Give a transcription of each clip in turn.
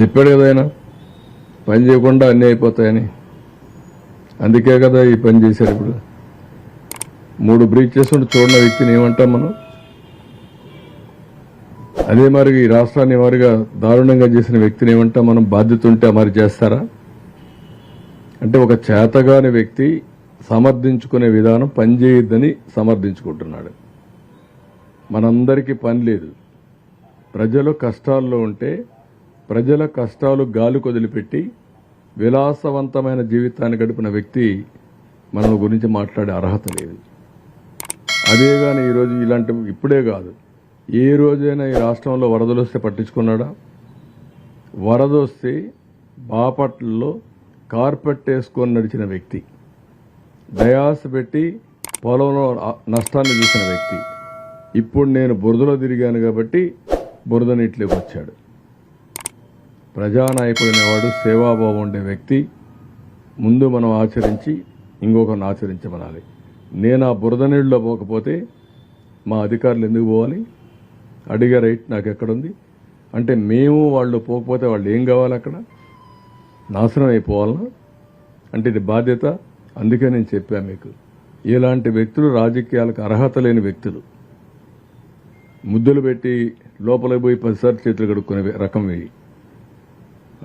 చెప్పాడు కదా ఆయన. పని చేయకుండా అన్నీ అయిపోతాయని. అందుకే కదా ఈ పని చేశారు ఇప్పుడు. మూడు బ్రీచ్ ఉంటే చూడని వ్యక్తిని ఏమంటాం మనం? అదే మరి ఈ రాష్ట్రాన్ని వారిగా దారుణంగా చేసిన వ్యక్తిని ఏమంటాం మనం? బాధ్యత ఉంటే మరి చేస్తారా? అంటే ఒక చేతగాని వ్యక్తి సమర్థించుకునే విధానం పనిచేయద్దని సమర్థించుకుంటున్నాడు. మనందరికీ పని లేదు. ప్రజలు కష్టాల్లో ఉంటే ప్రజల కష్టాలు గాలి కొదిలిపెట్టి విలాసవంతమైన జీవితాన్ని గడిపిన వ్యక్తి మన గురించి మాట్లాడే అర్హత లేదు. అదే కానీ ఈరోజు ఇలాంటి ఇప్పుడే కాదు. ఏ రోజైనా ఈ రాష్ట్రంలో వరదలు వస్తే పట్టించుకున్నాడా? వరద వస్తే బాపట్లలో కార్పెట్ వేసుకొని నడిచిన వ్యక్తి. డయాస్ పెట్టి పొలంలో నష్టాన్ని చూసిన వ్యక్తి. ఇప్పుడు నేను బురదలో తిరిగాను కాబట్టి బురద నీటిలోకి వచ్చాడు. ప్రజానాయకుడు అనేవాడు సేవాభావం ఉండే వ్యక్తి. ముందు మనం ఆచరించి ఇంకొకరిని ఆచరించమనాలి. నేను ఆ బురద నీళ్ళలో పోకపోతే మా అధికారులు ఎందుకు పోవాలి? అడిగే రైట్ నాకు ఎక్కడుంది అంటే మేము వాళ్ళు పోకపోతే వాళ్ళు ఏం కావాలి అక్కడ? నాశనం అయిపోవాలనా? అంటే ఇది బాధ్యత. అందుకే నేను చెప్పాను మీకు. ఇలాంటి వ్యక్తులు రాజకీయాలకు అర్హత లేని వ్యక్తులు. ముద్దులు పెట్టి లోపలికి పోయి పదిసార్లు చేతులు కడుక్కునే రకం వెయ్యి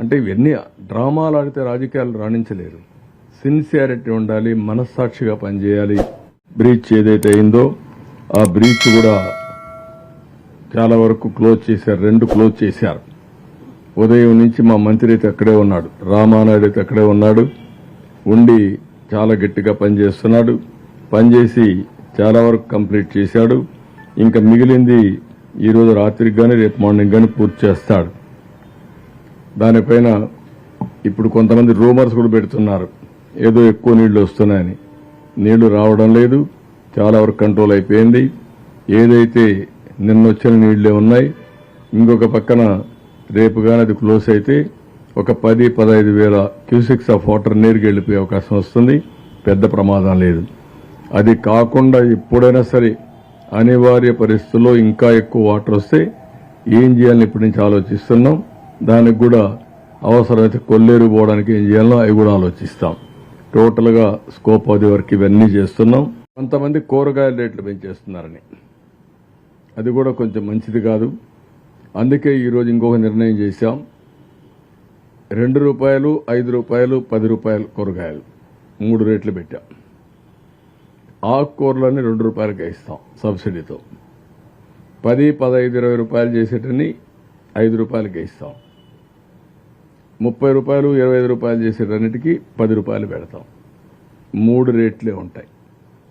అంటే ఇవన్నీ డ్రామాలు ఆడితే రాజకీయాలు రాణించలేరు. సిన్సియారిటీ ఉండాలి మనస్సాక్షిగా పనిచేయాలి. బ్రీచ్ ఏదైతే అయిందో ఆ బ్రీచ్ కూడా చాలా వరకు క్లోజ్ చేశారు రెండు క్లోజ్ చేశారు. ఉదయం నుంచి మా మంత్రి అయితే అక్కడే ఉన్నాడు రామానాయుడు అయితే అక్కడే ఉన్నాడు. ఉండి చాలా గట్టిగా పనిచేస్తున్నాడు. పనిచేసి చాలా వరకు కంప్లీట్ చేశాడు. ఇంకా మిగిలింది ఈరోజు రాత్రికి కానీ రేపు మార్నింగ్ కానీ పూర్తి చేస్తాడు. దానిపైన ఇప్పుడు కొంతమంది రూమర్స్ కూడా పెడుతున్నారు. ఏదో ఎక్కువ నీళ్ళు వస్తున్నాయని. నీళ్ళు రావడం లేదు. చాలా వరకు కంట్రోల్ అయిపోయింది. ఏదైతే నిన్న వచ్చిన నీళ్ళే ఉన్నాయి ఇంకొక పక్కన రేపు కానీ అది క్లోజ్ అయితే ఒక పది పదహైదు వేల క్యూసిక్స్ ఆఫ్ వాటర్ నీరుకి వెళ్ళిపోయే అవకాశం వస్తుంది. పెద్ద ప్రమాదం లేదు. అది కాకుండా ఎప్పుడైనా సరే అనివార్య పరిస్థితుల్లో ఇంకా ఎక్కువ వాటర్ వస్తే ఏం చేయాలని ఇప్పటి నుంచి ఆలోచిస్తున్నాం. దానికి కూడా అవసరమైతే కొల్లేరు పోవడానికి ఏం చేయాలో అవి కూడా ఆలోచిస్తాం. టోటల్గా స్కోప్ అది వరకు ఇవన్నీ చేస్తున్నాం. కొంతమంది కూరగాయల రేట్లు పెంచేస్తున్నారని. అది కూడా కొంచెం మంచిది కాదు. అందుకే ఈరోజు ఇంకొక నిర్ణయం చేశాం. రెండు రూపాయలు ఐదు రూపాయలు పది రూపాయలు కూరగాయలు. మూడు రేట్లు పెట్టాం. ఆకుకూరలని రెండు రూపాయలకే ఇస్తాం సబ్సిడీతో. పది పదహైదు ఇరవై రూపాయలు చేసేటని ఐదు రూపాయలకి ఇస్తాం. ముప్పై రూపాయలు ఇరవై ఐదు రూపాయలు చేసేటన్నిటికీ పది రూపాయలు పెడతాం. మూడు రేట్లే ఉంటాయి.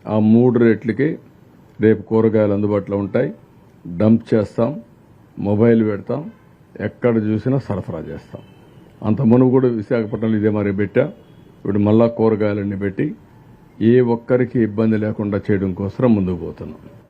ఆ మూడు రేట్లకి రేపు కూరగాయలు అందుబాటులో ఉంటాయి. డంప్ చేస్తాం మొబైల్ పెడతాం ఎక్కడ చూసినా సరఫరా చేస్తాం. అంత మునుపు కూడా విశాఖపట్నంలో ఇదే మరి పెట్టా. ఇప్పుడు మళ్ళా కూరగాయలన్నీ పెట్టి ఏ ఒక్కరికి ఇబ్బంది లేకుండా చేయడం కోసం ముందుకు పోతున్నాం.